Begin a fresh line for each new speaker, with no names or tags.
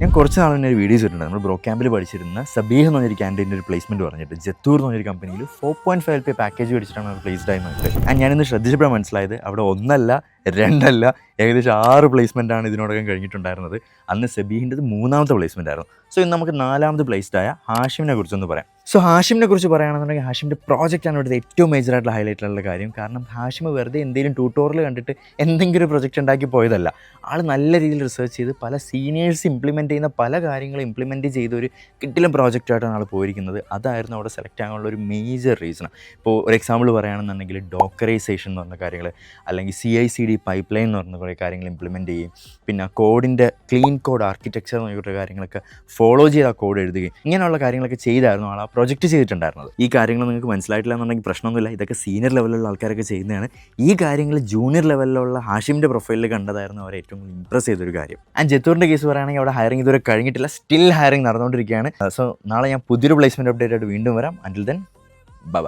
ഞാൻ കുറച്ച് നാൾ മുന്നേ ഒരു വീഡിയോസ് ഇട്ടുണ്ട് നമ്മൾ ബ്രോ ക്യാമ്പിൽ പഠിച്ചിരുന്ന സബീഹ് എന്ന് പറഞ്ഞൊരു ക്യാൻഡിന്റെ ഒരു പ്ലേസ്മെന്റ് പറഞ്ഞിട്ട്. ജത്തൂർ എന്ന് പറഞ്ഞൊരു കമ്പനിയിൽ four point five pay package മേടിച്ചിട്ടാണ് placed ആയി നോക്കിയത് ആൻഡ് ഞാനിന്ന് ശ്രദ്ധിച്ചപ്പോഴാണ് മനസ്സിലായത്. അവിടെ ഒന്നല്ല രണ്ടല്ല ഏകദേശം ആറ് പ്ലേസ്മെന്റ് ആണ് ഇതിനോടകം കഴിഞ്ഞിട്ടുണ്ടായിരുന്നത്. അന്ന് സബീഹിന്റെത് മൂന്നാമത്തെ പ്ലേസ്മെന്റ് ആയിരുന്നു. സോ ഇന്ന് നമുക്ക് നാലാമത് പ്ലേസ്ഡ് ആയ ഹാഷിമിനെ കുറിച്ചൊന്ന് പറയാം. സോ ഹാഷിമിനെ കുറിച്ച് പറയുകയാണെന്നുണ്ടെങ്കിൽ ഹാഷിമിന്റെ പ്രോജക്റ്റാണ് ഇവിടുത്തെ ഏറ്റവും മേജർ ആയിട്ടുള്ള ഹൈലൈറ്റ് കാര്യം. കാരണം ഹാഷിമ് വെറുതെ എന്തെങ്കിലും ട്യൂട്ടോറിയൽ കണ്ടിട്ട് എന്തെങ്കിലും ഒരു പ്രൊജക്റ്റ് ഉണ്ടാക്കി പോയതല്ല. ആൾ നല്ല രീതിയിൽ റിസർച്ച് ചെയ്ത് പല സീനിയേഴ്സ് ഇംപ്ലിമെന്റ് ചെയ്യുന്ന പല കാര്യങ്ങളും ഇംപ്ലിമെന്റ് ചെയ്ത ഒരു കിട്ടിലും പ്രോജക്റ്റായിട്ടാണ് ആൾ പോയിരിക്കുന്നത്. അതായിരുന്നു അവിടെ സെലക്ട് ആകാനുള്ള ഒരു മേജർ റീസൺ ഇപ്പോൾ ഒരു എക്സാമ്പിൾ പറയുകയാണെന്നുണ്ടെങ്കിൽ ഡോക്കറൈസേഷൻ എന്ന് പറഞ്ഞ കാര്യങ്ങൾ അല്ലെങ്കിൽ C I C D pipeline എന്ന് പറഞ്ഞ കുറേ കാര്യങ്ങൾ ഇംപ്ലിമെന്റ് ചെയ്യും പിന്നെ കോഡിന്റെ ക്ലീൻ കോഡ് ആർക്കിടെക്ചർ എന്ന് പറഞ്ഞ കാര്യങ്ങളൊക്കെ ഫോളോ ചെയ്ത് ആ കോഡ് എഴുതുകയും ഇങ്ങനെയുള്ള കാര്യങ്ങളൊക്കെ ചെയ്തായിരുന്നു ആൾ ആ പ്രൊജക്റ്റ് ചെയ്തിട്ടുണ്ടായിരുന്നത്. ഈ കാര്യങ്ങൾ നിങ്ങൾക്ക് മനസ്സിലായിട്ടില്ല എന്നുണ്ടെങ്കിൽ പ്രശ്നമൊന്നുമില്ല. ഇതൊക്കെ സീനിയർ ലെവലിലുള്ള ആൾക്കാരൊക്കെ ചെയ്യുന്നതാണ്. ഈ കാര്യങ്ങൾ ജൂനിയർ ലെവലിലുള്ള ഹാഷിമിന്റെ പ്രൊഫൈലിൽ കണ്ടതായിരുന്നു അവരെ ഏറ്റവും ഇമ്പ്രസ് ചെയ്തൊരു കാര്യം. ആൻഡ് ജത്തൂറിന്റെ കേസ് പറയുകയാണെങ്കിൽ അവിടെ ഹയറിംഗ് ഇതുവരെ കഴിഞ്ഞിട്ടില്ല. സ്റ്റിൽ ഹയറിംഗ് നടന്നുകൊണ്ടിരിക്കുകയാണ്. സോ നാളെ ഞാൻ പുതിയൊരു പ്ലേസ്മെന്റ് അപ്ഡേറ്റ് ആയിട്ട് വീണ്ടും വരാം. അന്റിൽ ദെൻ ബൈ